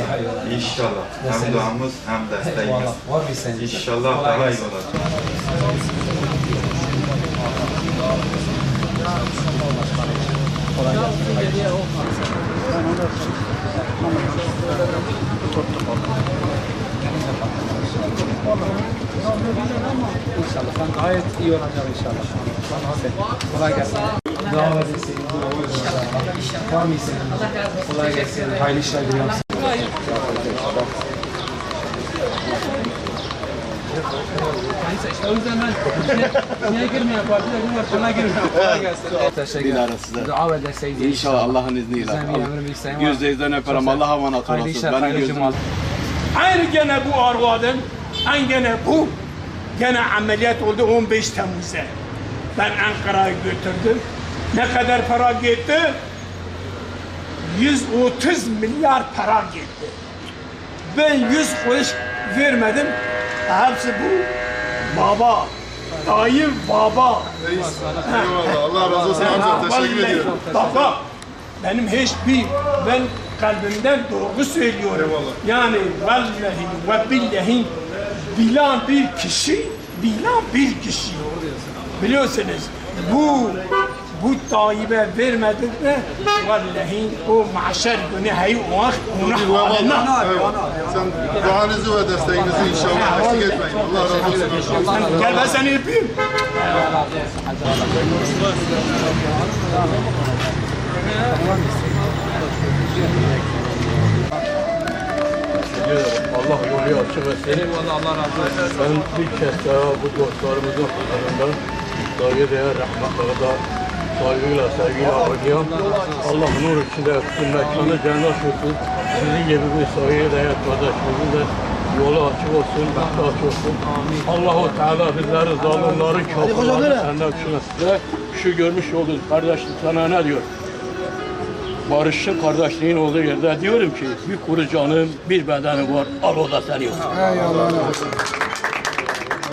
daha iyi olacak. İnşallah. Hem duamız hem desteğimiz. Var bir isteğiniz. İnşallah daha iyi olacak. Kolay. İnşallah. Sen gayet iyi olacak inşallah. Kolay gelsin. Edin. Var mı isteğiniz? Kolay gelsin. Hayırlı işler diliyorum. O yüzden ben niye girmiyor partilerin başına girmiyor. Kolay gelsin. Teşekkür ederim. Dilara size. Dua ve desteğiniz. İnşallah Allah'ın izniyle. Bizden bir emrim bir isteğim var. Yüzde yüzden öperim. Allah'a emanet olasınız. Benim gözüm. Aynı gene bu arvadın, aynı gene bu. Gene ameliyat oldu 15 Temmuz'da. Ben Ankara'ya götürdüm. Ne kadar para gitti? 130 milyar para gitti. Ben 100 kuruş vermedim. Hepsi bu. Baba. Dayı baba. Eyvallah. Allah razı olsun amca. Teşekkür ediyorum. Baba, benim hiçbir, ben kalbimden doğru söylüyorum. Yani vallahi ve billahi bilen bir kişi, bilen bir kişi. Biliyorsunuz bu bu Tayyip'e vermedik mi vallahi o mahşer günü hay o ona halına. Eyvallah. Sen duanızı ve desteğinizi inşallah eksik etmeyin. Allah razı olsun. Gel ben seni öpeyim. Allah yolu açık etsin. Eyvallah Allah razı olsun. Ben bir kez daha bu dostlarımızın yanından saygıdeğer rahmetleri da saygıyla sevgiyle arıyorum. Allah nur içinde etsin, mekanı cennet olsun. Sizin gibi bir saygıdeğer kardeşimizin de yolu açık olsun, bahtı açık olsun. Allahu Teala bizleri zalimlerin kapılarını senden kısmet. Şu görmüş olduğunuz kardeşim sana ne diyor? Barış'ın kardeşliğin olduğu yerde diyorum ki bir kuru canım, bir bedenim var, al o da sen yok. Eyvallah.